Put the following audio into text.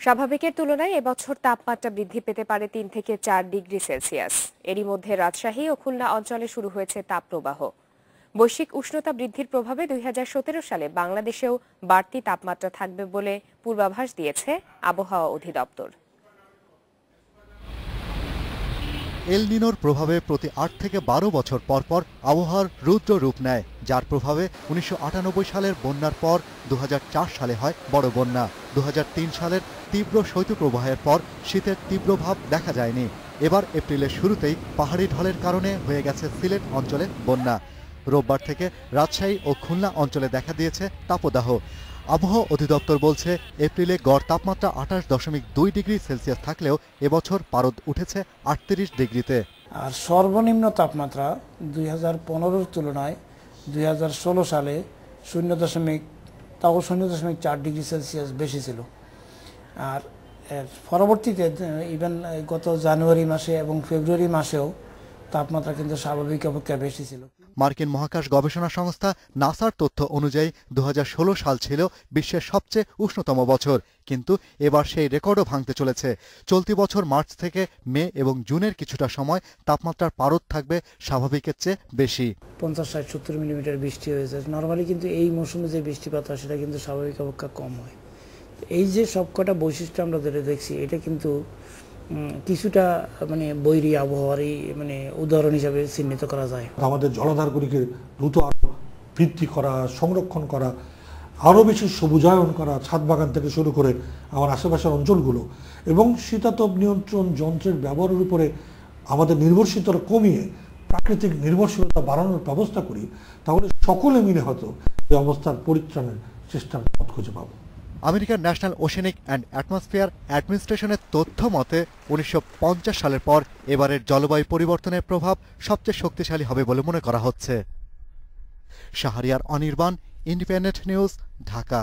স্বাভাবিকের তুলনায় এবছর তাপমাত্রা বৃদ্ধি পেতে পারে তিন থেকে চার ডিগ্রি সেলসিয়াস। এরই মধ্যে রাজশাহী ও খুলনা অঞ্চলে শুরু হয়েছে তাপপ্রবাহ। বৈশ্বিক উষ্ণতা বৃদ্ধির প্রভাবে দুই হাজার সতেরো সালে বাংলাদেশেও বাড়তি তাপমাত্রা থাকবে বলে পূর্বাভাস দিয়েছে আবহাওয়া অধিদপ্তর। এল নিনোর প্রভাবে প্রতি আট থেকে বারো বছর পর পর আবহাওয়ার রুদ্র রূপ নেয়, যার প্রভাবে উনিশশো আটানব্বই সালের বন্যার পর দু হাজার চার সালে হয় বড় বন্যা। দু হাজার তিন সালের তীব্র শৈত্যপ্রবাহের পর শীতের তীব্র ভাব দেখা যায়নি। এবার এপ্রিলের শুরুতেই পাহাড়ি ঢলের কারণে হয়ে গেছে সিলেট অঞ্চলে বন্যা। রোববার থেকে রাজশাহী ও খুলনা অঞ্চলে দেখা দিয়েছে তাপদাহ। আবহাওয়া অধিদপ্তর বলছে, এপ্রিলে গড় তাপমাত্রা আঠাশ দশমিক দুই ডিগ্রি সেলসিয়াস থাকলেও এবছর পারদ উঠেছে আটত্রিশ ডিগ্রিতে। আর সর্বনিম্ন তাপমাত্রা দুই হাজার পনেরোর তুলনায় দুই হাজার ষোলো সালে শূন্য দশমিক, তাও শূন্য দশমিক চার ডিগ্রি সেলসিয়াস বেশি ছিল। আর পরবর্তীতে ইভেন গত জানুয়ারি মাসে এবং ফেব্রুয়ারি মাসেও তাপমাত্রা কিন্তু স্বাভাবিক অপেক্ষা বেশি ছিল। মার্কিন মহাকাশ গবেষণা সংস্থা নাসার তথ্য অনুযায়ী দু হাজার ষোলো সাল ছিল বিশ্বের সবচেয়ে উষ্ণতম বছর, কিন্তু এবার সেই রেকর্ডও ভাঙতে চলেছে। চলতি বছর মার্চ থেকে মে এবং জুনের কিছুটা সময় তাপমাত্রার পারদ থাকবে স্বাভাবিকের চেয়ে বেশি। পঞ্চাশ, ষাট, সত্তর মিলিমিটার বৃষ্টি হয়েছে নর্মালি কিন্তু এই মৌসুমে যে বৃষ্টিপাত হয়, সেটা কিন্তু স্বাভাবিক অপেক্ষা কম হয়। এই যে সবকটা বৈশিষ্ট্য আমরা ধরে দেখছি, এটা কিন্তু কিছুটা মানে বৈরী আবহাওয়ারই মানে উদাহরণ হিসাবে চিহ্নিত করা যায়। আমাদের জলাধারগুলিকে দ্রুত আরও বৃদ্ধি করা, সংরক্ষণ করা আরও বেশি সবুজায়ন করা, ছাদ বাগান থেকে শুরু করে আমার আশেপাশের অঞ্চলগুলো এবং শীতাতপ নিয়ন্ত্রণ যন্ত্রের ব্যবহারের উপরে আমাদের নির্ভরশীলতা কমিয়ে প্রাকৃতিক নির্ভরশীলতা বাড়ানোর ব্যবস্থা করি, তাহলে সকলে মিলে হয়তো এই অবস্থার পরিত্রাণের চেষ্টার পথ খুঁজে পাবো। আমেরিকার ন্যাশনাল ওশেনিক অ্যান্ড অ্যাটমসফিয়ার অ্যাডমিনিস্ট্রেশনের তথ্য মতে, উনিশশো পঞ্চাশ সালের পর এবারের জলবায়ু পরিবর্তনের প্রভাব সবচেয়ে শক্তিশালী হবে বলে মনে করা হচ্ছে। Shahriar Anirban, independent news, Dhaka.